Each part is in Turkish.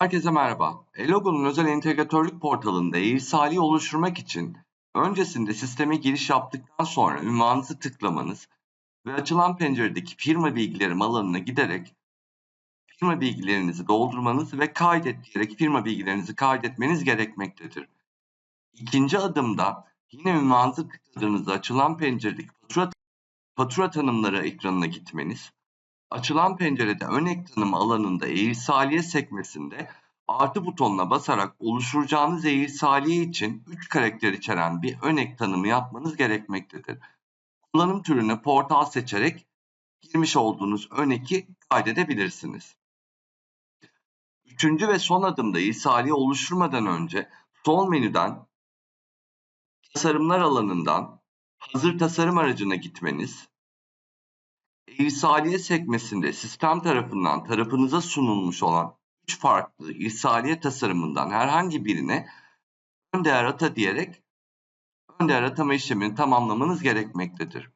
Herkese merhaba. Elogo'nun özel entegratörlük portalında irsali oluşturmak için öncesinde sisteme giriş yaptıktan sonra ünvanınızı tıklamanız ve açılan penceredeki firma bilgilerim alanına giderek firma bilgilerinizi doldurmanız ve kaydet diyerek firma bilgilerinizi kaydetmeniz gerekmektedir. İkinci adımda yine ünvanınızı tıkladığınızda açılan penceredeki fatura, fatura tanımları ekranına gitmeniz Açılan pencerede ön ek tanım alanında eğrisaliye sekmesinde artı butonuna basarak oluşturacağınız eğrisaliye için 3 karakter içeren bir ön tanımı yapmanız gerekmektedir. Kullanım türünü portal seçerek girmiş olduğunuz ön kaydedebilirsiniz. Üçüncü ve son adımda irsaliye oluşturmadan önce sol menüden tasarımlar alanından hazır tasarım aracına gitmeniz İrsaliye sekmesinde sistem tarafından tarafınıza sunulmuş olan 3 farklı irsaliye tasarımından herhangi birine ön değer ata diyerek ön değer atama işlemini tamamlamanız gerekmektedir.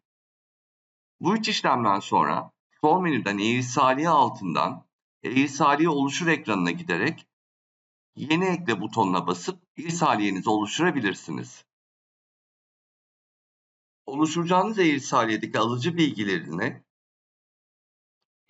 Bu üç işlemden sonra sol menüden irsaliye altından irsaliye oluşur ekranına giderek yeni ekle butonuna basıp irsaliyenizi oluşturabilirsiniz. Oluşturacağınız e-irsaliyedeki alıcı bilgilerini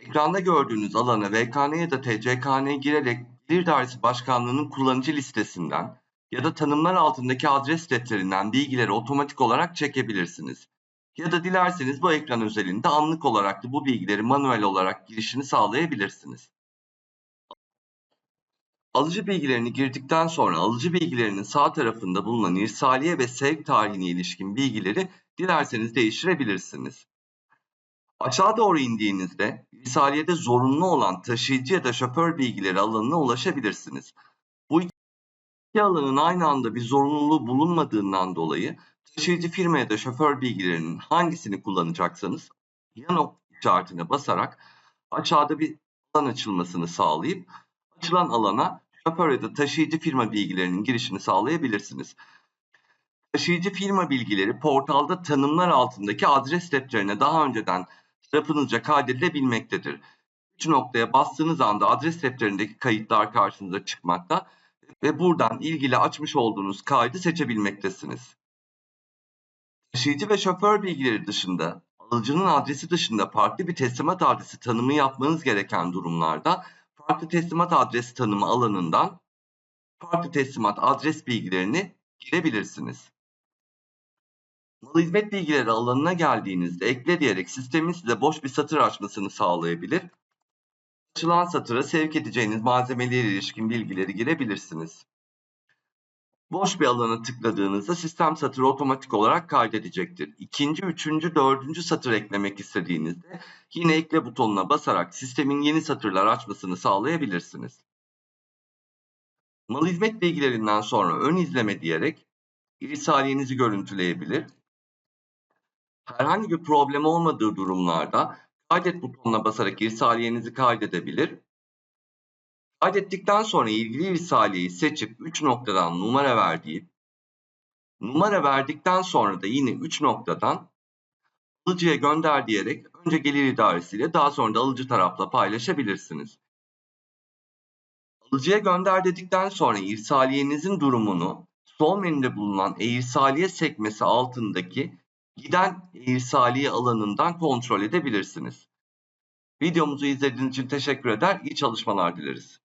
Ekranda gördüğünüz alana VKN ya da TCKN girerek Gelir Dairesi Başkanlığı'nın kullanıcı listesinden ya da tanımlar altındaki adres defterinden bilgileri otomatik olarak çekebilirsiniz. Ya da dilerseniz bu ekran özelinde anlık olarak da bu bilgileri manuel olarak girişini sağlayabilirsiniz. Alıcı bilgilerini girdikten sonra alıcı bilgilerinin sağ tarafında bulunan irsaliye ve sevk tarihine ilişkin bilgileri dilerseniz değiştirebilirsiniz. Aşağı doğru indiğinizde risaliyede zorunlu olan taşıyıcı ya da şoför bilgileri alanına ulaşabilirsiniz. Bu iki alanın aynı anda bir zorunluluğu bulunmadığından dolayı taşıyıcı firma ya da şoför bilgilerinin hangisini kullanacaksanız yan ok işaretine basarak aşağıda bir alan açılmasını sağlayıp açılan alana şoför ya da taşıyıcı firma bilgilerinin girişini sağlayabilirsiniz. Taşıyıcı firma bilgileri portalda tanımlar altındaki adres defterine daha önceden tarafınızca kaydedilebilmektedir. Üç noktaya bastığınız anda adres defterindeki kayıtlar karşınıza çıkmakta ve buradan ilgili açmış olduğunuz kaydı seçebilmektesiniz. Taşıyıcı ve şoför bilgileri dışında, alıcının adresi dışında farklı bir teslimat adresi tanımı yapmanız gereken durumlarda farklı teslimat adresi tanımı alanından farklı teslimat adres bilgilerini girebilirsiniz. Mal hizmet bilgileri alanına geldiğinizde ekle diyerek sistemin size boş bir satır açmasını sağlayabilir. Açılan satıra sevk edeceğiniz malzemelere ilişkin bilgileri girebilirsiniz. Boş bir alana tıkladığınızda sistem satırı otomatik olarak kaydedecektir. İkinci, üçüncü, dördüncü satır eklemek istediğinizde yine ekle butonuna basarak sistemin yeni satırlar açmasını sağlayabilirsiniz. Mal hizmet bilgilerinden sonra ön izleme diyerek irsaliyenizi görüntüleyebilir Herhangi bir problem olmadığı durumlarda kaydet butonuna basarak irsaliyenizi kaydedebilir. Kaydettikten sonra ilgili irsaliyeyi seçip 3 noktadan numara verdiği, numara verdikten sonra da yine 3 noktadan alıcıya gönder diyerek önce gelir idaresiyle daha sonra da alıcı tarafla paylaşabilirsiniz. Alıcıya gönder dedikten sonra irsaliyenizin durumunu sol menüde bulunan e-irsaliye sekmesi altındaki giden irsaliye alanından kontrol edebilirsiniz. Videomuzu izlediğiniz için teşekkür eder, iyi çalışmalar dileriz.